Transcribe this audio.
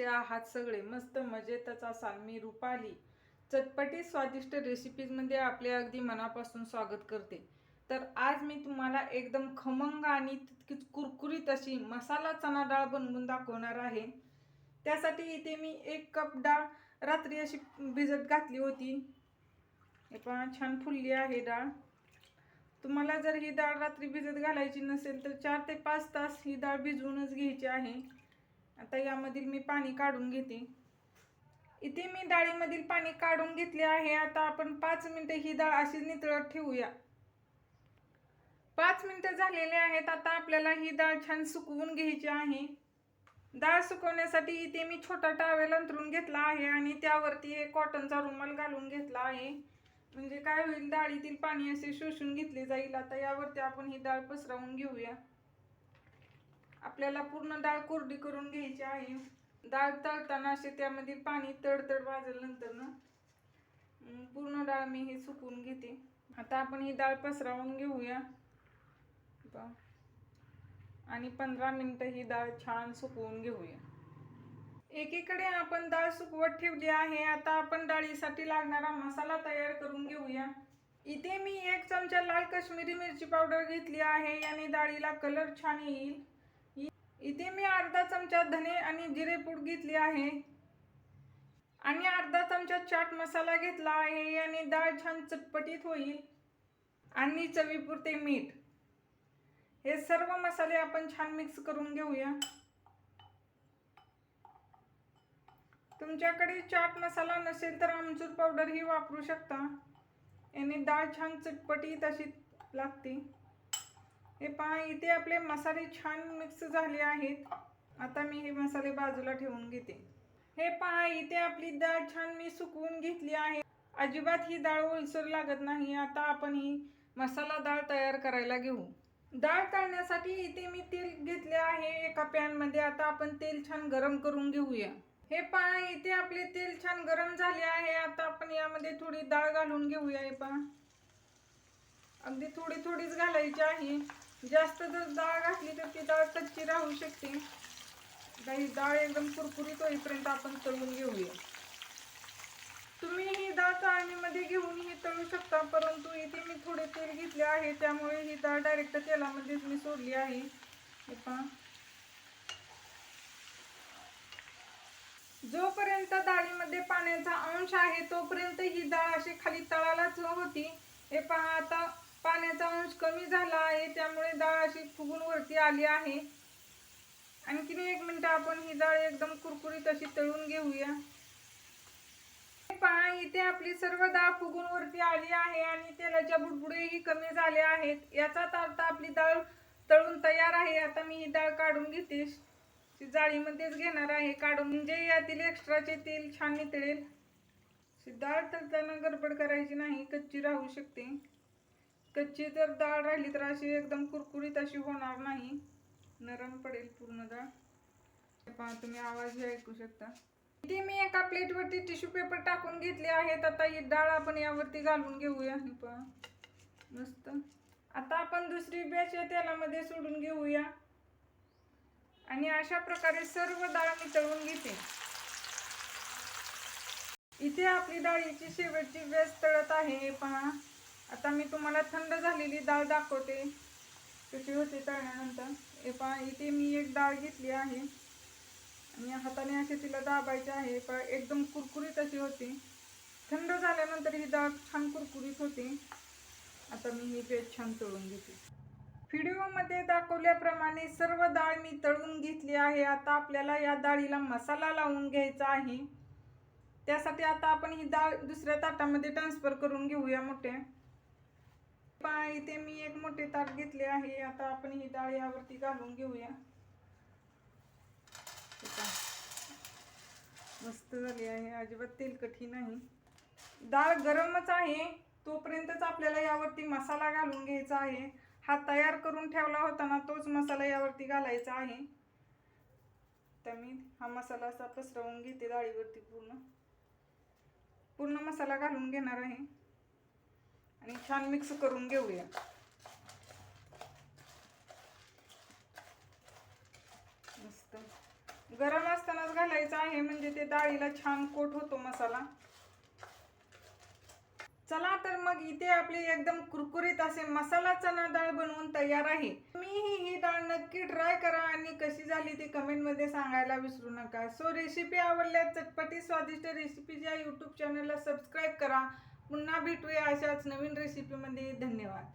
कसे आहात सगळे. मस्त मजेतच असाल. मी रुपाली. चटपटी स्वादिष्ट रेसिपीजमध्ये आपले अगदी मनापासून स्वागत करते. तर आज मी तुम्हाला एकदम खमंग आणि तितकीच कुरकुरीत अशी मसाला चणा डाळ बनवून दाखवणार आहे. त्यासाठी इथे मी एक कप डाळ रात्री अशी भिजत घातली होती. पण पहा छान फुलली आहे डाळ. तुम्हाला जर ही डाळ रात्री भिजत घालायची नसेल तर चार ते पाच तास ही डाळ भिजवूनच घ्यायची आहे. आता यामधील मी पाणी काढून घेते. इथे मी डाळीमधील पाणी काढून घेतले आहे. आता आपण पाच मिनटं ही डाळ अशीच नितळत ठेवूया. पाच मिनिटं झालेले आहेत. आता आपल्याला ही डाळ छान सुकवून घ्यायची आहे. डाळ सुकवण्यासाठी इथे मी छोटा टावेल अंतरून घेतला आहे आणि त्यावरती एक कॉटनचा रुमाल घालून घेतला आहे. म्हणजे काय होईल डाळीतील पाणी असे शोषून घेतले जाईल. आता यावरती आपण ही डाळ पसरवून घेऊया. आपल्याला पूर्ण डाळ कोरडी करून घ्यायची आहे. डाळ तळताना असे त्यामध्ये पाणी तडतड भाजल्यानंतर ना पूर्ण डाळ मी हे सुकवून घेते. आता आपण ही डाळ पसरावून घेऊया. आणि पंधरा मिनटं ही डाळ छान सुकवून घेऊया. एकीकडे आपण डाळ सुकवत ठेवली आहे. आता आपण डाळीसाठी लागणारा मसाला तयार करून घेऊया. इथे मी एक चमचा लाल काश्मीरी मिरची पावडर घेतली आहे. याने डाळीला कलर छान येईल. इथे मी अर्धा चमचा धने आणि जिरे पूड घेतली आहे. आणि अर्धा चमचा चाट मसाला घेतला आहे आणि डाळ छान चटपटीत होईल. आणि चवीपुरते मीठ. हे सर्व मसाले आपण छान मिक्स करून घेऊया. तुमच्याकडे चाट मसाला नसेल तर आमचूर पावडरही वापरू शकता. याने डाळ छान चटपटीत अशी लागते. हे पहा इथे आपले मसाले छान मिक्स झाले आहेत. आता मी हे मसाले बाजूला ठेवून घेते. हे पहा इथे आपली डाळ छान मी सुकवून घेतली आहे. अजिबात ही डाळ ओलसर लागत नाही. आता आपण ही मसाला डाळ तयार करायला घेऊ. डाळ तळण्यासाठी इथे मी तेल घेतले आहे एका पॅनमध्ये आता आपण तेल छान गरम करून घेऊया. हे पहा इथे आपले तेल छान गरम झाले आहे. आता आपण यामध्ये थोडी डाळ घालून घेऊया. हे पहा. अगदी थोडी थोडीच घालायची आहे. जास्त जर डाळ घातली तर ती डाळ कच्ची राहू शकते. दही डाळ एकदम कुरकुरीत होईपर्यंत आपण तळून घेऊया. तुम्ही ही डाळ चाळणीमध्ये घेऊन ही तळू शकता परंतु इथे मी थोडे तेल घेतले आहे त्यामुळे ही डाळ डायरेक्ट तेलामध्येच मी सोडली आहे. हे पहा जोपर्यंत डाळीमध्ये पाण्याचा अंश आहे तोपर्यंत ही डाळ अशी खाली तळालाच होती. हे पहा आता. पाण्याचा अंश कमी झाला आहे त्यामुळे डाळ अशी फुगून वरती आली आहे. आणखीन एक मिनिट आपण ही डाळ एकदम कुरकुरीत अशी तळून घेऊया. पहा इथे आपली सर्व डाळ फुगून वरती आली आहे आणि तेलाच्या बुडबुडेही कमी झाले आहेत. याचाच अर्थ आपली डाळ तळून तयार आहे. आता मी ही डाळ काढून घेते. ती जाळीमध्येच घेणार आहे. काढून म्हणजे यातील एक्स्ट्राचे तेल छान नितळेल. डाळ तळताना गडबड करायची नाही कच्ची राहू शकते. कच्ची जर डाळ राहिली तर अशी एकदम कुरकुरीत अशी होणार नाही. नरम पडेल पूर्ण डाळ. पहा तुम्ही आवाजही ऐकू शकता. इथे मी एका प्लेटवरती टिश्यू पेपर टाकून घेतले आहेत. आता ही डाळ आपण यावरती घालून घेऊया. हे पहा मस्त. आता आपण दुसरी बॅच या तेलामध्ये सोडून घेऊया. आणि अशा प्रकारे सर्व डाळ मी तळून घेते. इथे आपली डाळीची शेवटची बॅच तळत आहे. पहा. आता मी तुम्हाला थंड झालेली डाळ दाखवते. कशी होते तळल्यानंतर. हे पहा इथे मी एक डाळ घेतली आहे. आणि हाताने असे तिला दाबायचे आहे. पहा एकदम कुरकुरीत अशी होती. थंड झाल्यानंतर ही डाळ छान कुरकुरीत होती. आता मी ही पेज छान तळून घेते. व्हिडिओमध्ये दाखवल्याप्रमाणे सर्व डाळ मी तळून घेतली आहे. आता आपल्याला या डाळीला मसाला लावून घ्यायचा आहे. त्यासाठी आता आपण ही डाळ दुसऱ्या ताटामध्ये ट्रान्सफर करून घेऊया मोठे इथे मी एक मोठे ताट घेतले आहे. आता आपण ही डाळ यावरती घालून घेऊया. मस्त झाली आहे. अजिबात तेलकटी नाही. डाळ गरमच आहे. तोपर्यंतच आपल्याला यावरती मसाला घालून घ्यायचा आहे. हा तयार करून ठेवला होता ना तोच मसाला यावरती घालायचा आहे. तर मी हा मसाला असा पसरवून घेते डाळीवरती पूर्ण. पूर्ण मसाला घालून घेणार आहे. आणि छान मिक्स करून घेऊया. मस्त. गरम असतानाच घालायचं आहे म्हणजे ते डाळीला छान कोट होतो मसाला. चला तर मग इथे आपली एकदम कुरकुरीत असे मसाला चना डाळ बनवून तयार आहे. तुम्हीही ही डाळ नक्की ट्राय करा आणि कशी झाली ती कमेंटमध्ये सांगायला विसरू नका. सो रेसिपी आवडल्या चटपटी स्वादिष्ट रेसिपीच्या यूट्यूब चॅनलला सबस्क्राईब करा. पुन्हा भेटूया अशाच नवीन रेसिपीमध्ये धन्यवाद.